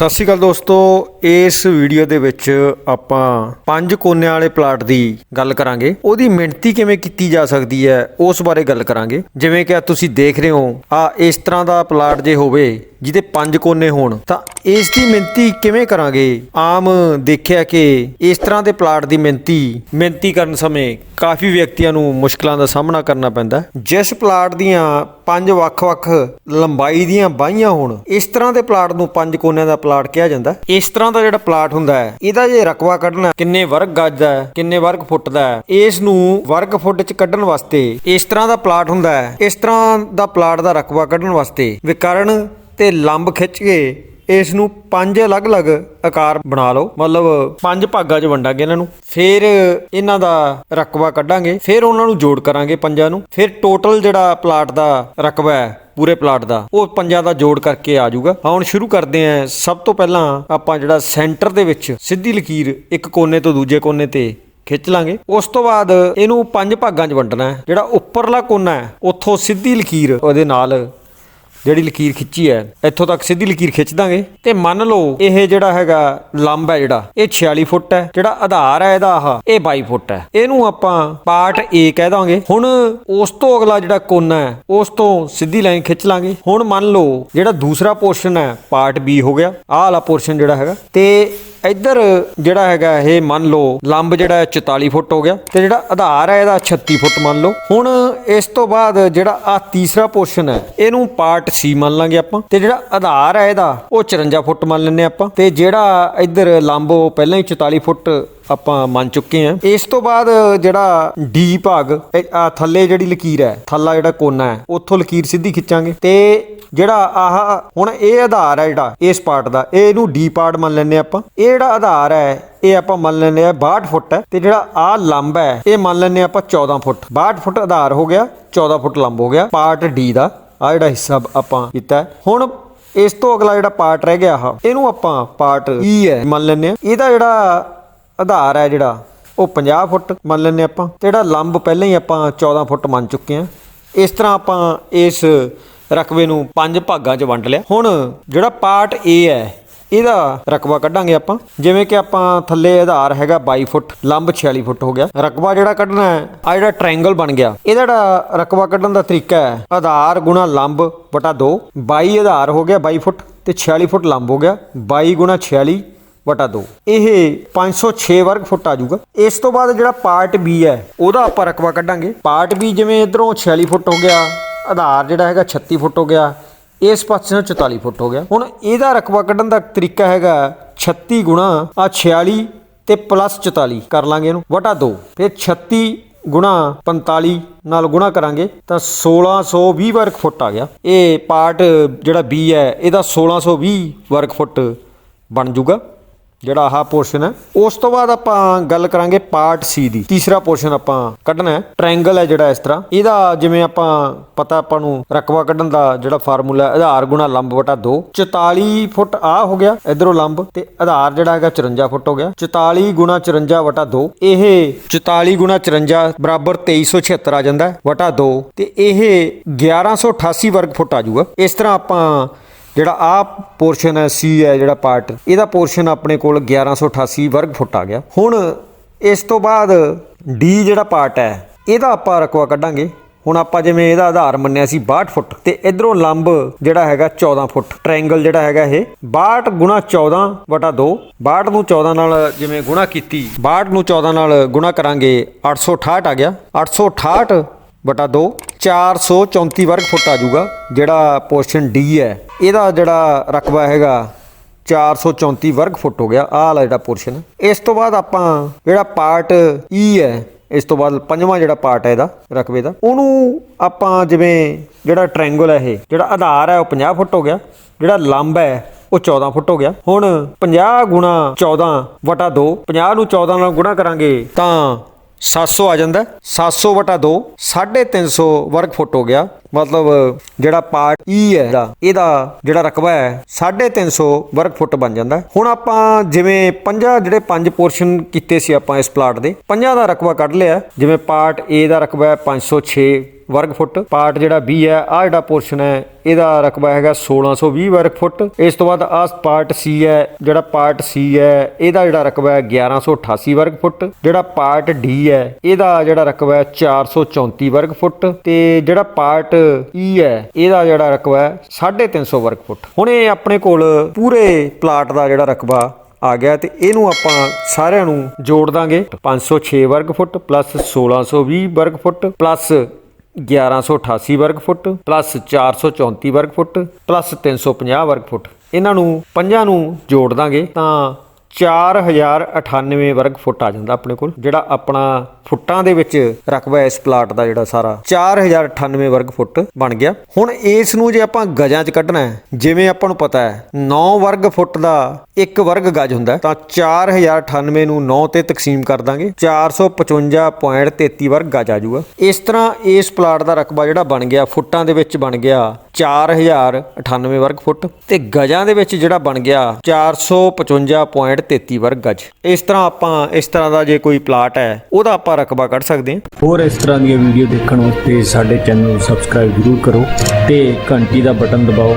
ਸਤਿ ਸ਼੍ਰੀ ਅਕਾਲ ਦੋਸਤੋ, ਇਸ ਵੀਡੀਓ ਦੇ ਵਿੱਚ ਆਪਾਂ ਪੰਜ ਕੋਨਿਆਂ ਵਾਲੇ ਪਲਾਟ ਦੀ ਗੱਲ ਕਰਾਂਗੇ। ਉਹਦੀ ਮਿਣਤੀ ਕਿਵੇਂ ਕੀਤੀ ਜਾ ਸਕਦੀ ਹੈ, ਉਸ ਬਾਰੇ ਗੱਲ ਕਰਾਂਗੇ। ਜਿਵੇਂ ਕਿ ਤੁਸੀਂ ਦੇਖ ਰਹੇ ਹੋ ਆ ਇਸ ਤਰ੍ਹਾਂ ਦਾ ਪਲਾਟ ਜੇ ਹੋਵੇ, ਜਿਹਦੇ ਪੰਜ ਕੋਨੇ ਹੋਣ, ਤਾਂ ਇਸ ਦੀ ਮਿਣਤੀ ਕਿਵੇਂ ਕਰਾਂਗੇ? ਆਮ ਦੇਖਿਆ ਕਿ ਇਸ ਤਰ੍ਹਾਂ ਦੇ ਪਲਾਟ ਦੀ ਮਿਣਤੀ ਮਿਣਤੀ ਕਰਨ ਸਮੇਂ ਕਾਫੀ ਵਿਅਕਤੀਆਂ ਨੂੰ ਮੁਸ਼ਕਲਾਂ ਦਾ ਸਾਹਮਣਾ ਕਰਨਾ ਪੈਂਦਾ ਜਿਸ ਪਲਾਟ ਦੀਆਂ ਪੰਜ ਵੱਖ-ਵੱਖ ਲੰਬਾਈ ਦੀਆਂ ਬਾਹੀਆਂ ਹੋਣ, ਇਸ ਤਰ੍ਹਾਂ ਦੇ ਪਲਾਟ ਨੂੰ ਪੰਜ ਕੋਨਿਆਂ ਦਾ ਪਲਾਟ ਕਿਹਾ ਜਾਂਦਾ। ਇਸ ਤਰ੍ਹਾਂ ਦਾ ਜਿਹੜਾ ਪਲਾਟ ਹੁੰਦਾ ਹੈ, ਇਹਦਾ ਜੇ ਰਕਬਾ ਕੱਢਣਾ ਕਿੰਨੇ ਵਰਗ ਗੱਜ ਦਾ ਹੈ, ਕਿੰਨੇ ਵਰਗ ਫੁੱਟ ਦਾ ਹੈ, ਇਸ ਨੂੰ ਵਰਗ ਫੁੱਟ ਚ ਕੱਢਣ ਵਾਸਤੇ ਇਸ ਤਰ੍ਹਾਂ ਦਾ ਪਲਾਟ ਹੁੰਦਾ ਹੈ। ਇਸ ਤਰ੍ਹਾਂ ਦਾ ਪਲਾਟ ਦਾ ਰਕਬਾ ਕੱਢਣ ਵਾਸਤੇ ਵਿਕਰਨ ਤੇ ਲੰਬ ਖਿੱਚ ਕੇ ਇਸ ਨੂੰ ਪੰਜ ਅਲੱਗ-ਅਲੱਗ ਆਕਾਰ ਬਣਾ ਲਓ। ਮਤਲਬ ਪੰਜ ਭਾਗਾਂ 'ਚ ਵੰਡਾਂਗੇ ਇਹਨਾਂ ਨੂੰ। ਫਿਰ ਇਹਨਾਂ ਦਾ ਰਕਬਾ ਕੱਢਾਂਗੇ, ਫਿਰ ਉਹਨਾਂ ਨੂੰ ਜੋੜ ਕਰਾਂਗੇ ਪੰਜਾਂ ਨੂੰ। ਫਿਰ ਟੋਟਲ ਜਿਹੜਾ ਪਲਾਟ ਦਾ ਰਕਬਾ ਹੈ ਪੂਰੇ ਪਲਾਟ ਦਾ। ਉਹ ਪੰਜਾਂ ਦਾ ਜੋੜ ਕਰਕੇ ਆ ਜਾਊਗਾ। ਹੁਣ ਸ਼ੁਰੂ ਕਰਦੇ ਆਂ। ਸਭ ਤੋਂ ਪਹਿਲਾਂ ਆਪਾਂ ਜਿਹੜਾ ਸੈਂਟਰ ਦੇ ਵਿੱਚ ਸਿੱਧੀ ਲਕੀਰ ਇੱਕ ਕੋਨੇ ਤੋਂ ਦੂਜੇ ਕੋਨੇ ਤੇ ਖਿੱਚ ਲਾਂਗੇ। ਉਸ ਤੋਂ ਬਾਅਦ ਇਹਨੂੰ ਪੰਜ ਭਾਗਾਂ 'ਚ ਵੰਡਣਾ ਹੈ। ਜਿਹੜਾ ਉੱਪਰਲਾ ਕੋਨਾ ਹੈ, ਉੱਥੋਂ ਸਿੱਧੀ ਲਕੀਰ ਉਹਦੇ ਨਾਲ ਜਿਹੜੀ ਲਕੀਰ ਖਿੱਚੀ ਹੈ, ਇੱਥੋਂ ਤੱਕ ਸਿੱਧੀ ਲਕੀਰ ਖਿੱਚ ਦਾਂਗੇ। ਤੇ ਮੰਨ ਲਓ, ਇਹ ਜਿਹੜਾ ਹੈਗਾ ਲੰਬ ਹੈ ਜਿਹੜਾ, ਇਹ 46 ਫੁੱਟ ਹੈ, ਜਿਹੜਾ ਆਧਾਰ ਹੈ ਇਹਦਾ ਆਹ, ਇਹ 22 ਫੁੱਟ ਹੈ। ਇਹਨੂੰ ਆਪਾਂ ਪਾਰਟ A ਕਹਿ ਦਾਂਗੇ। ਹੁਣ ਉਸ ਤੋਂ ਅਗਲਾ ਜਿਹੜਾ ਕੋਨਾ ਹੈ, ਉਸ ਤੋਂ ਸਿੱਧੀ ਲਾਈਨ ਖਿੱਚ ਲਾਂਗੇ। ਹੁਣ ਮੰਨ ਲਓ, ਜਿਹੜਾ ਦੂਸਰਾ ਪੋਰਸ਼ਨ ਹੈ, ਪਾਰਟ B ਹੋ ਗਿਆ। ਆਹ ਵਾਲਾ ਪੋਰਸ਼ਨ ਜਿਹੜਾ ਹੈਗਾ, ਤੇ ਇੱਧਰ ਜਿਹੜਾ ਹੈਗਾ ਇਹ ਮੰਨ ਲਓ ਲੰਬ ਜਿਹੜਾ ਹੈ 44 ਫੁੱਟ ਹੋ ਗਿਆ ਤੇ ਜਿਹੜਾ ਆਧਾਰ ਹੈ ਇਹਦਾ 36 ਫੁੱਟ ਮੰਨ ਲਓ। ਹੁਣ ਇਸ ਤੋਂ ਬਾਅਦ ਜਿਹੜਾ ਆ ਤੀਸਰਾ ਪੋਰਸ਼ਨ ਹੈ, ਇਹਨੂੰ ਪਾਰਟ ਸੀ ਮੰਨ ਲਾਂਗੇ ਆਪਾਂ ਤੇ ਜਿਹੜਾ ਆਧਾਰ ਹੈ ਇਹਦਾ ਉਹ 54 ਫੁੱਟ ਮੰਨ ਲੈਂਦੇ ਆਪਾਂ ਤੇ ਜਿਹੜਾ ਇੱਧਰ ਲੰਬ ਉਹ ਪਹਿਲਾਂ ਹੀ 44 ਫੁੱਟ ਆਪਾਂ ਮੰਨ ਚੁੱਕੇ ਹਾਂ। ਇਸ ਤੋਂ ਬਾਅਦ ਜਿਹੜਾ ਡੀ ਭਾਗ ਥੱਲੇ ਜਿਹੜੀ ਲਕੀਰ ਹੈ, ਥੱਲਾ ਜਿਹੜਾ ਕੋਨਾ ਹੈ, ਉੱਥੋਂ ਲਕੀਰ ਸਿੱਧੀ ਖਿੱਚਾਂਗੇ। ਤੇ ਜਿਹੜਾ ਆਹ, ਹੁਣ ਇਹ ਆਧਾਰ ਹੈ ਜਿਹੜਾ, ਇਸ ਪਾਰਟ ਦਾ ਇਹ ਇਹਨੂੰ ਡੀ ਪਾਰਟ ਮੰਨ ਲੈਂਦੇ ਆਪਾਂ। ਇਹ ਜਿਹੜਾ ਆਧਾਰ ਹੈ, ਇਹ ਆਪਾਂ ਮੰਨ ਲੈਂਦੇ ਆ 62 ਫੁੱਟ ਹੈ, ਤੇ ਜਿਹੜਾ ਆ ਲੰਬ ਹੈ, ਇਹ ਮੰਨ ਲੈਂਦੇ ਆਪਾਂ 14 ਫੁੱਟ। 62 ਫੁੱਟ ਆਧਾਰ ਹੋ ਗਿਆ 14 ਫੁੱਟ ਲੰਬ ਹੋ ਗਿਆ। ਪਾਰਟ ਡੀ ਦਾ ਆ ਜਿਹੜਾ ਹਿੱਸਾ ਆਪਾਂ ਕੀਤਾ ਹੈ। ਹੁਣ ਇਸ ਤੋਂ ਅਗਲਾ ਜਿਹੜਾ ਪਾਰਟ ਰਹਿ ਗਿਆ ਆਹ, ਇਹਨੂੰ ਆਪਾਂ ਪਾਰਟ ਈ ਹੈ, ਮੰਨ ਲੈਂਦੇ ਆ ਇਹਦਾ ਜਿਹੜਾ ਆਧਾਰ ਹੈ ਜਿਹੜਾ, ਉਹ 50 ਫੁੱਟ ਮੰਨ ਲੈਂਦੇ ਆਪਾਂ, ਤੇ ਜਿਹੜਾ ਲੰਬ ਪਹਿਲਾਂ ਹੀ ਆਪਾਂ 14 ਫੁੱਟ ਮੰਨ ਚੁੱਕੇ ਆ ਇਸ ਤਰ੍ਹਾਂ ਆਪਾਂ ਇਸ ਰਕਬੇ ਨੂੰ ਪੰਜ ਭਾਗਾਂ 'ਚ ਵੰਡ ਲਿਆ। ਹੁਣ ਜਿਹੜਾ ਪਾਰਟ A ਹੈ, ਇਹਦਾ ਰਕਬਾ ਕੱਢਾਂਗੇ ਆਪਾਂ। ਜਿਵੇਂ ਕਿ ਆਪਾਂ ਥੱਲੇ ਆਧਾਰ ਹੈਗਾ 22 ਫੁੱਟ, ਲੰਬ 46 ਫੁੱਟ ਹੋ ਗਿਆ। ਰਕਬਾ ਜਿਹੜਾ ਕੱਢਣਾ ਹੈ ਆ ਜਿਹੜਾ ਟ੍ਰਾਇੰਗਲ ਬਣ ਗਿਆ। ਇਹਦਾ ਜਿਹੜਾ ਰਕਬਾ ਕੱਢਣ ਦਾ ਤਰੀਕਾ ਹੈ, ਆਧਾਰ ਗੁਣਾ ਲੰਬ ਬਟਾ 2 22 ਆਧਾਰ ਹੋ ਗਿਆ 22 ਫੁੱਟ ਤੇ 46 ਫੁੱਟ ਲੰਬ ਹੋ ਗਿਆ। 22 ਗੁਣਾ 46 ਵਟਾ 2 ਇਹ 506 ਵਰਗ ਫੁੱਟ ਆ ਜਾਊਗਾ। ਇਸ ਤੋਂ ਬਾਅਦ ਜਿਹੜਾ ਪਾਰਟ B ਹੈ, ਉਹਦਾ ਆਪਾਂ ਰਕਬਾ ਕੱਢਾਂਗੇ। ਪਾਰਟ B ਜਿਵੇਂ ਇਧਰੋਂ 46 ਫੁੱਟ ਹੋ ਗਿਆ, ਆਧਾਰ ਜਿਹੜਾ ਹੈਗਾ 36 ਫੁੱਟ ਹੋ ਗਿਆ, ਇਸ ਪਾਸੇ ਨੂੰ 44 ਫੁੱਟ ਹੋ ਗਿਆ। ਹੁਣ ਇਹਦਾ ਰਕਬਾ ਕੱਢਣ ਦਾ ਤਰੀਕਾ ਹੈਗਾ 36 ਗੁਣਾ ਆ 46 ਤੇ ਪਲੱਸ 44 ਕਰ ਲਾਂਗੇ ਇਹਨੂੰ, ਵਟਾ 2 ਫਿਰ 36 ਗੁਣਾ 45 ਨਾਲ ਗੁਣਾ ਕਰਾਂਗੇ ਤਾਂ 1620 ਵਰਗ ਫੁੱਟ ਆ ਗਿਆ। ਇਹ ਪਾਰਟ ਜਿਹੜਾ B ਹੈ, ਇਹਦਾ 1620 ਵਰਗ ਫੁੱਟ ਬਣ ਜੂਗਾ ਜਿਹੜਾ ਆਹ ਪੋਰਸ਼ਨ ਹੈ, ਉਸ ਤੋਂ ਬਾਅਦ ਆਪਾਂ ਗੱਲ ਕਰਾਂਗੇ ਪਾਰਟ ਸੀ ਦੀ। ਤੀਸਰਾ ਪੋਰਸ਼ਨ ਆਪਾਂ ਕੱਢਣਾ ਹੈ। ਟ੍ਰਾਇੰਗਲ ਹੈ ਜਿਹੜਾ ਇਸ ਤਰ੍ਹਾਂ। ਇਹਦਾ ਜਿਵੇਂ ਆਪਾਂ ਪਤਾ ਆਪਾਂ ਨੂੰ ਰਕਬਾ ਕੱਢਣ ਦਾ ਜਿਹੜਾ ਫਾਰਮੂਲਾ ਹੈ, ਆਧਾਰ ਗੁਣਾ ਲੰਬ ਵਟਾ 2 44 ਫੁੱਟ ਆ ਹੋ ਗਿਆ ਇਧਰੋਂ ਲੰਬ ਤੇ ਆਧਾਰ ਜਿਹੜਾ ਹੈਗਾ 54 ਫੁੱਟ ਹੋ ਗਿਆ। 44 ਗੁਣਾ 54 ਵਟਾ 2 ਇਹ 44 ਗੁਣਾ 54 ਬਰਾਬਰ 2376 ਆ ਜਾਂਦਾ ਵਟਾ 2 ਤੇ ਇਹ 1188 ਵਰਗ ਫੁੱਟ ਆ ਜਾਊਗਾ। ਇਸ ਤਰ੍ਹਾਂ ਆਪਾਂ ਜਿਹੜਾ ਆ ਪੋਰਸ਼ਨ ਹੈ ਸੀ ਹੈ ਜਿਹੜਾ ਪਾਰਟ ਇਹਦਾ ਪੋਰਸ਼ਨ ਆਪਣੇ ਕੋਲ 1188 ਵਰਗ ਫੁੱਟ ਆ ਗਿਆ। ਹੁਣ ਇਸ ਤੋਂ ਬਾਅਦ ਡੀ ਜਿਹੜਾ ਪਾਰਟ ਹੈ, ਇਹਦਾ ਆਪਾਂ ਰਕਵਾ ਕੱਢਾਂਗੇ। ਹੁਣ ਆਪਾਂ ਜਿਵੇਂ ਇਹਦਾ ਆਧਾਰ ਮੰਨਿਆ ਸੀ 62 ਫੁੱਟ, ਤੇ ਇਧਰੋਂ ਲੰਬ ਜਿਹੜਾ ਹੈਗਾ 14 ਫੁੱਟ ਟ੍ਰਾਇੰਗਲ ਜਿਹੜਾ ਹੈਗਾ ਇਹ। 62 ਗੁਣਾ 14 ਵਟਾ 2 62 ਨੂੰ 14 ਨਾਲ ਜਿਵੇਂ ਗੁਣਾ ਕੀਤੀ 62 ਨੂੰ 14 ਨਾਲ ਗੁਣਾ ਕਰਾਂਗੇ 868 ਆ ਗਿਆ। 868 ਬਟਾ 2 434 ਵਰਗ ਫੁੱਟ ਆ ਜਾਊਗਾ, ਜਿਹੜਾ ਪੋਰਸ਼ਨ ਡੀ ਹੈ। ਇਹਦਾ ਜਿਹੜਾ ਰਕਬਾ ਹੈਗਾ 434 ਵਰਗ ਫੁੱਟ ਹੋ ਗਿਆ, ਆਹ ਵਾਲਾ ਜਿਹੜਾ ਪੋਰਸ਼ਨ ਇਸ ਤੋਂ ਬਾਅਦ ਆਪਾਂ ਜਿਹੜਾ ਪਾਰਟ ਈ e ਹੈ, ਇਸ ਤੋਂ ਬਾਅਦ ਪੰਜਵਾਂ ਜਿਹੜਾ ਪਾਰਟ ਹੈ ਇਹਦਾ, ਰਕਬੇ ਦਾ। ਉਹਨੂੰ ਆਪਾਂ ਜਿਵੇਂ ਜਿਹੜਾ ਟ੍ਰਾਇੰਗਲ ਹੈ ਇਹ, ਜਿਹੜਾ ਆਧਾਰ ਹੈ, ਉਹ 50 ਫੁੱਟ ਹੋ ਗਿਆ। ਜਿਹੜਾ ਲੰਬ ਹੈ, ਉਹ 14 ਫੁੱਟ ਹੋ ਗਿਆ। ਹੁਣ 50 ਗੁਣਾ 14 ਵਟਾ 2 50 ਨੂੰ 14 ਨਾਲ ਗੁਣਾ ਕਰਾਂਗੇ ਤਾਂ 700 ਆ ਜਾਂਦਾ ਹੈ। 700 ਵਟਾ 2 350 ਵਰਗ ਫੁੱਟ ਹੋ ਗਿਆ ਮਤਲਬ ਜਿਹੜਾ ਪਾਰਟ ਈ ਹੈ ਜਿਹੜਾ ਇਹਦਾ ਜਿਹੜਾ ਰਕਬਾ ਹੈ 350 ਵਰਗ ਫੁੱਟ ਬਣ ਜਾਂਦਾ ਹੁਣ ਆਪਾਂ ਜਿਵੇਂ ਪੰਜਾਂ, ਜਿਹੜੇ ਪੰਜ ਪੋਰਸ਼ਨ ਕੀਤੇ ਸੀ ਆਪਾਂ ਇਸ ਪਲਾਟ ਦੇ, ਪੰਜਾਂ ਦਾ ਰਕਬਾ ਕੱਢ ਲਿਆ ਜਿਵੇਂ ਪਾਰਟ A ਦਾ ਰਕਬਾ ਹੈ 506 ਵਰਗ ਫੁੱਟ। ਪਾਰਟ ਜਿਹੜਾ B ਹੈ ਆ ਜਿਹੜਾ ਪੋਰਸ਼ਨ ਹੈ, ਇਹਦਾ ਰਕਬਾ ਹੈਗਾ 1620 ਵਰਗ ਫੁੱਟ। ਇਸ ਤੋਂ ਬਾਅਦ ਆ ਪਾਰਟ C ਹੈ, ਜਿਹੜਾ ਪਾਰਟ C ਹੈ, ਇਹਦਾ ਜਿਹੜਾ ਰਕਬਾ ਹੈ 1188 ਵਰਗ ਫੁੱਟ। ਜਿਹੜਾ ਪਾਰਟ D ਹੈ, ਇਹਦਾ ਜਿਹੜਾ ਰਕਬਾ ਹੈ 434 ਵਰਗ ਫੁੱਟ। ਤੇ ਜਿਹੜਾ ਪਾਰਟ E ਹੈ, ਇਹਦਾ ਜਿਹੜਾ ਰਕਬਾ ਹੈ 350 ਵਰਗ ਫੁੱਟ। ਹੁਣ ਇਹ ਆਪਣੇ ਕੋਲ ਪੂਰੇ ਪਲਾਟ ਦਾ ਜਿਹੜਾ ਰਕਬਾ ਆ ਗਿਆ ਤੇ ਇਹਨੂੰ ਆਪਾਂ ਸਾਰਿਆਂ ਨੂੰ ਜੋੜ ਦਾਂਗੇ। 506 ਵਰਗ ਫੁੱਟ, ਪਲੱਸ 1620 ਵਰਗ ਫੁੱਟ, ਪਲੱਸ 1188 ਵਰਗ ਫੁੱਟ ਪਲੱਸ 434 ਵਰਗ ਫੁੱਟ ਪਲੱਸ 350 ਵਰਗ ਫੁੱਟ। ਇਹਨਾਂ ਨੂੰ ਪੰਜਾਂ ਨੂੰ ਜੋੜ ਦਾਂਗੇ ਤਾਂ 4098 ਵਰਗ ਫੁੱਟ ਆ ਜਾਂਦਾ ਆਪਣੇ ਕੋਲ ਜਿਹੜਾ ਆਪਣਾ ਫੁੱਟਾਂ ਦੇ ਵਿੱਚ ਰਕਬਾ ਇਸ ਪਲਾਟ ਦਾ ਜਿਹੜਾ ਸਾਰਾ। 4098 ਵਰਗ ਫੁੱਟ ਬਣ ਗਿਆ। ਹੁਣ ਇਸ ਨੂੰ ਜੇ ਆਪਾਂ ਗਜਾਂ 'ਚ ਕੱਢਣਾ ਹੈ ਜਿਵੇਂ ਆਪਾਂ ਨੂੰ ਪਤਾ ਹੈ 9 ਵਰਗ ਫੁੱਟ ਦਾ ਇੱਕ ਵਰਗ ਗਜ ਹੁੰਦਾ ਹੈ, ਤਾਂ 4098 ਨੂੰ 9 ਤੇ ਤਕਸੀਮ ਕਰ ਦਾਂਗੇ। 455.33 ਵਰਗ ਗਜ ਆ ਜਾਊਗਾ। ਇਸ ਤਰ੍ਹਾਂ ਇਸ ਪਲਾਟ ਦਾ ਰਕਬਾ ਜਿਹੜਾ ਬਣ ਗਿਆ ਫੁੱਟਾਂ ਦੇ ਵਿੱਚ ਬਣ ਗਿਆ 4098 ਵਰਗ ਫੁੱਟ ਤੇ ਗਜਾਂ ਦੇ ਵਿੱਚ ਜਿਹੜਾ ਬਣ ਗਿਆ 455.33 ਵਰਗ ਗਜ। ਇਸ ਤਰ੍ਹਾਂ ਆਪਾਂ ਇਸ ਤਰ੍ਹਾਂ ਦਾ ਜੇ ਕੋਈ ਪਲਾਟ ਹੈ, ਉਹਦਾ ਆਪਾਂ ਰਕਬਾ ਕੱਢ ਸਕਦੇ ਹਾਂ। ਹੋਰ ਇਸ ਤਰ੍ਹਾਂ ਦੀਆਂ ਵੀਡੀਓ ਦੇਖਣ ਵਾਸਤੇ ਸਾਡੇ ਚੈਨਲ ਨੂੰ ਸਬਸਕ੍ਰਾਈਬ ਜ਼ਰੂਰ ਕਰੋ ਤੇ ਘੰਟੀ ਦਾ ਬਟਨ ਦਬਾਓ।